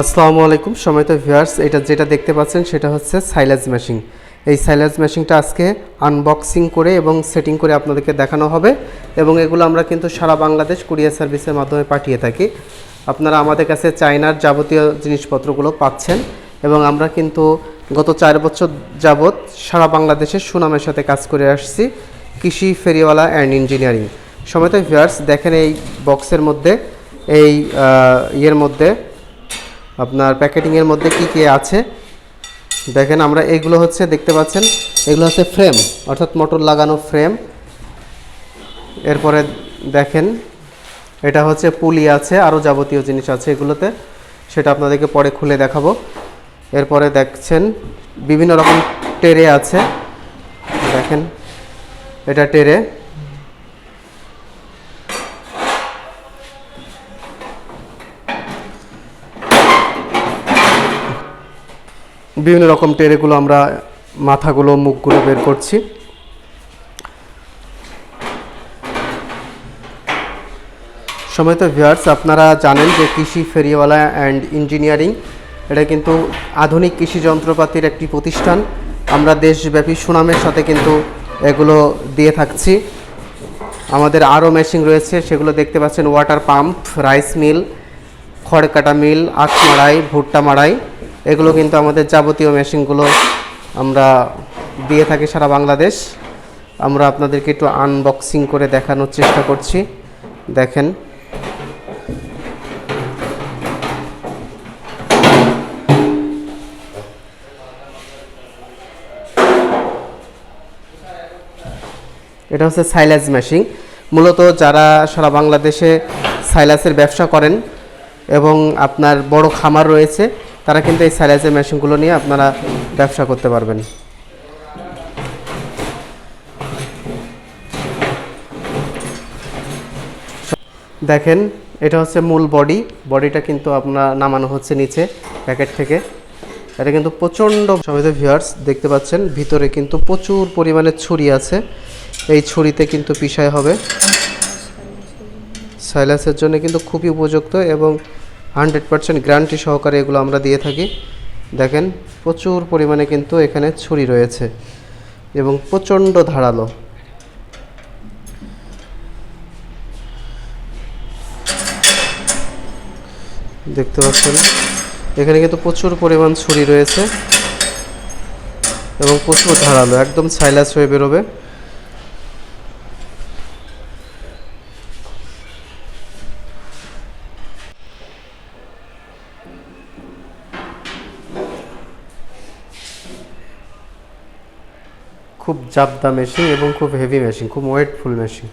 আসসালামু আলাইকুম সময়ত ভিউয়ার্স, এটা যেটা দেখতে পাচ্ছেন সেটা হচ্ছে সাইলাজ মেশিন। এই সাইলাজ মেশিনটা আজকে আনবক্সিং করে এবং সেটিং করে আপনাদেরকে দেখানো হবে এবং এগুলো আমরা কিন্তু সারা বাংলাদেশ কুরিয়ার সার্ভিসের মাধ্যমে পাঠিয়ে থাকি। আপনারা আমাদের কাছে চায়নার যাবতীয় জিনিসপত্রগুলো পাচ্ছেন এবং আমরা কিন্তু গত চার বছর যাবৎ সারা বাংলাদেশের সুনামের সাথে কাজ করে আসছি, কৃষি, ফেরিওয়ালা অ্যান্ড ইঞ্জিনিয়ারিং সময়ত ভিউয়ার্স, দেখেন এই বক্সের মধ্যে, এই ইয়ের মধ্যে আপনার প্যাকেটিংয়ের মধ্যে কি কি আছে? দেখেন, আমরা এগুলো হচ্ছে, দেখতে পাচ্ছেন, এগুলো হচ্ছে ফ্রেম, অর্থাৎ মোটর লাগানো ফ্রেম। এরপরে দেখেন, এটা হচ্ছে পুলি আছে আরও যাবতীয় জিনিস আছে এগুলোতে, সেটা আপনাদেরকে পরে খুলে দেখাবো। এরপরে দেখছেন, বিভিন্ন রকম টেরে আছে। দেখেন, এটা টেরে। বিভিন্ন রকম টেরেগুলো আমরা মাথাগুলো, মুখগুলো বের করছি। সময় তো ভিউয়ার্স আপনারা জানেন যে কৃষি ফেরিওয়ালা অ্যান্ড ইঞ্জিনিয়ারিং এটা কিন্তু আধুনিক কৃষি যন্ত্রপাতির একটি প্রতিষ্ঠান। আমরা দেশব্যাপী সুনামের সাথে কিন্তু এগুলো দিয়ে থাকছি। আমাদের আরও মেশিন রয়েছে, সেগুলো দেখতে পাচ্ছেন ওয়াটার পাম্প রাইস মিল খড় কাটা মিল আখ মাড়াই ভুট্টা মাড়াই। এগুলো কিন্তু আমাদের যাবতীয় মেশিনগুলো আমরা দিয়ে থাকি সারা বাংলাদেশ। আমরা আপনাদেরকে একটু আনবক্সিং করে দেখানোর চেষ্টা করছি। দেখেন। এটা হচ্ছে সাইলাস মেশিন। মূলত যারা সারা বাংলাদেশে সাইলাসের ব্যবসা করেন এবং আপনার বড় খামার রয়েছে তারা কিন্তু এই সাইলাসের মেশিনগুলো নিয়ে আপনারা ব্যবসা করতে পারবেন। দেখেন, এটা হচ্ছে মূল বডি। বডিটা কিন্তু আপনার নামানো হচ্ছে নিচে, প্যাকেট থেকে। এটা কিন্তু প্রচণ্ড সবাই ভিউয়ার্স, দেখতে পাচ্ছেন, ভিতরে কিন্তু প্রচুর পরিমাণে ছুরি আছে। এই ছুরিতে কিন্তু পিসায় হবে। সাইলাসের জন্য কিন্তু খুবই উপযুক্ত এবং হান্ড্রেড পার্সেন্ট গ্যারান্টি সহকারে এগুলো আমরা দিয়ে থাকি। দেখেন, প্রচুর পরিমাণে কিন্তু এখানে ছুরি রয়েছে এবং প্রচণ্ড ধারালো। দেখতে পাচ্ছেন, এখানে কিন্তু প্রচুর পরিমাণ ছুরি রয়েছে এবং প্রচুর ধারালো, একদম সাইলাস হয়ে বেরোবে। খুব জাবদা মেশিন এবং খুব হেভি মেশিন খুব ওয়েটফুল মেশিন